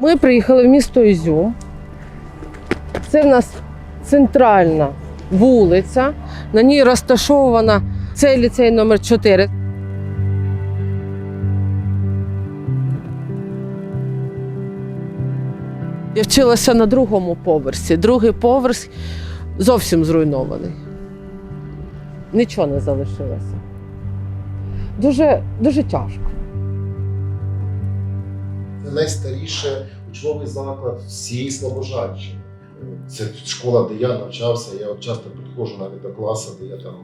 Ми приїхали в місто Ізюм. Це в нас центральна вулиця. На ній розташована цей ліцей номер 4 Я вчилася на другому поверсі. Другий поверх зовсім зруйнований. Нічого не залишилося. Дуже, дуже тяжко. Це найстаріший учбовий заклад всієї Слобожанщини. Це школа, де я навчався. Я от часто підходжу навіть до класу, де я там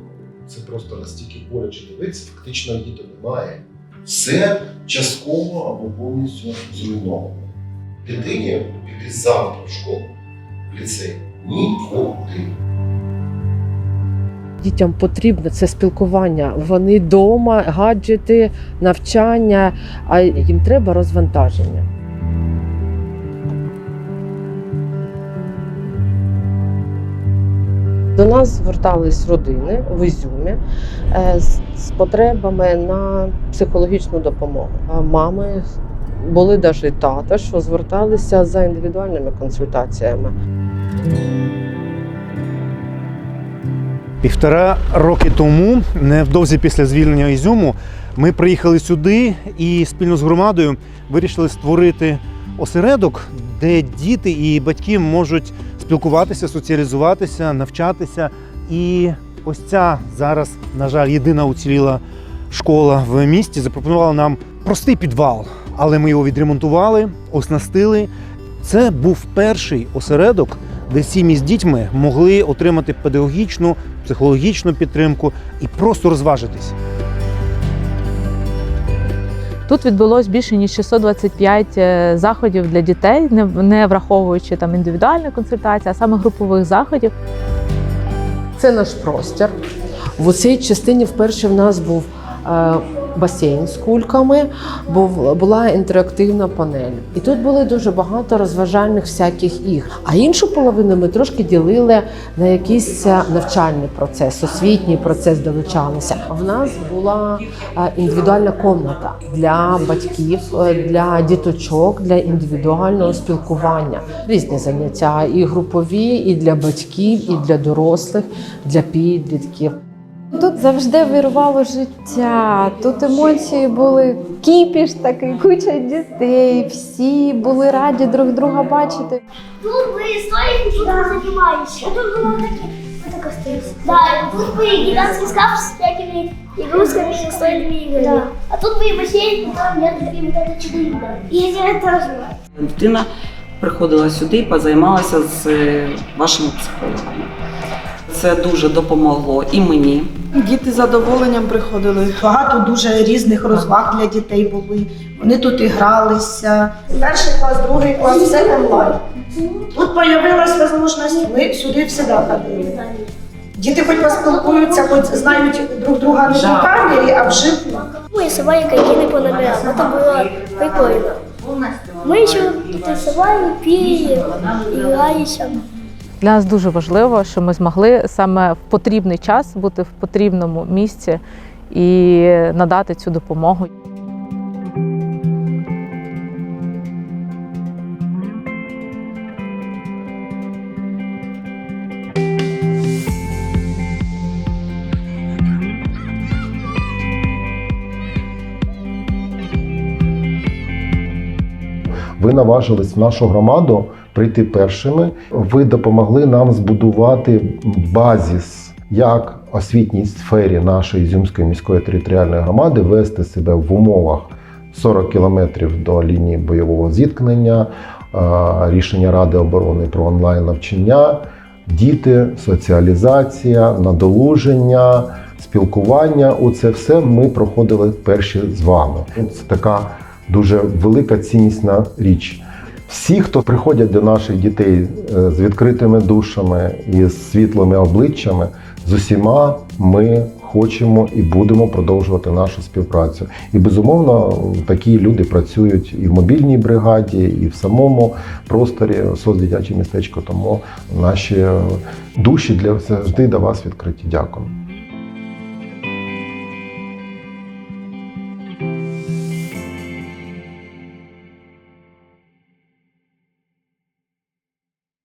це просто настільки боляче дивитися, фактично її то немає. Все частково або повністю зруйновано. Дитині піти завтра в школу, в ліцей нікуди. Дітям потрібно це спілкування. Вони вдома, гаджети, навчання, а їм треба розвантаження. До нас звертались родини в Ізюмі е, з, потребами на психологічну допомогу. Мами були навіть тата, що зверталися за індивідуальними консультаціями. Півтора роки тому, невдовзі після звільнення Ізюму, ми приїхали сюди і спільно з громадою вирішили створити осередок, де діти і батьки можуть спілкуватися, соціалізуватися, навчатися. І ось ця зараз, на жаль, єдина уціліла школа в місті запропонувала нам простий підвал, але ми його відремонтували, оснастили. Це був перший осередок, де сім'ї з дітьми могли отримати педагогічну, психологічну підтримку і просто розважитись. Тут відбулось більше ніж 625 е, заходів для дітей, не, враховуючи там індивідуальні консультації, а саме групових заходів. Це наш простір. В цій частині вперше в нас був е, басейн з кульками, була інтерактивна панель. І тут були дуже багато розважальних всяких ігр. А іншу половину ми трошки ділили на якийсь е, навчальний процес, освітній процес долучалися. В нас була е, індивідуальна комната для батьків, е, для діточок, для індивідуального спілкування. Різні заняття і групові, і для батьків, і для дорослих, для підлітків. Тут завжди вирувало життя, тут емоції були кіпіш такий, куча дітей, всі були раді друг друга бачити. Тут были столики, тут мы занимались. А тут было такие, вот так остались. Да, и тут были гигантский шкаф с всякими игрушками и настольными играми. Да. А тут были бассейн, я такие вот это чудо И я тоже. Дитина приходила сюди і позаймалася з е, вашими психологами. Це дуже допомогло і мені. Діти з задоволенням приходили. Багато дуже різних розваг для дітей були. Вони тут і гралися. Перший клас, другий клас, все онлайн. Тут з'явилася можливість, ми сюди завжди ходили. Діти хоч поспілкуються, хоч знають друг друга не по камері, а вживу. Мы рисовали картины по номерам. Это было прикольно. Мы еще тут рисовали, пили, игрались. Для нас дуже важливо, що ми змогли саме в потрібний час бути в потрібному місці і надати цю допомогу. Ви наважились в нашу громаду прийти першими. Ви допомогли нам збудувати базіс, як освітній сфері нашої Ізюмської міської територіальної громади вести себе в умовах 40 кілометрів до лінії бойового зіткнення, е, рішення Ради оборони про онлайн навчання, діти, соціалізація, надолуження, спілкування. Оце все ми проходили перші з вами. Це така дуже велика ціннісна річ. Всі, хто приходять до наших дітей е, з відкритими душами і з світлими обличчями, з усіма ми хочемо і будемо продовжувати нашу співпрацю. І безумовно, такі люди працюють і в мобільній бригаді, і в самому просторі соцдитяче містечко. Тому наші душі для завжди до вас відкриті. Дякую.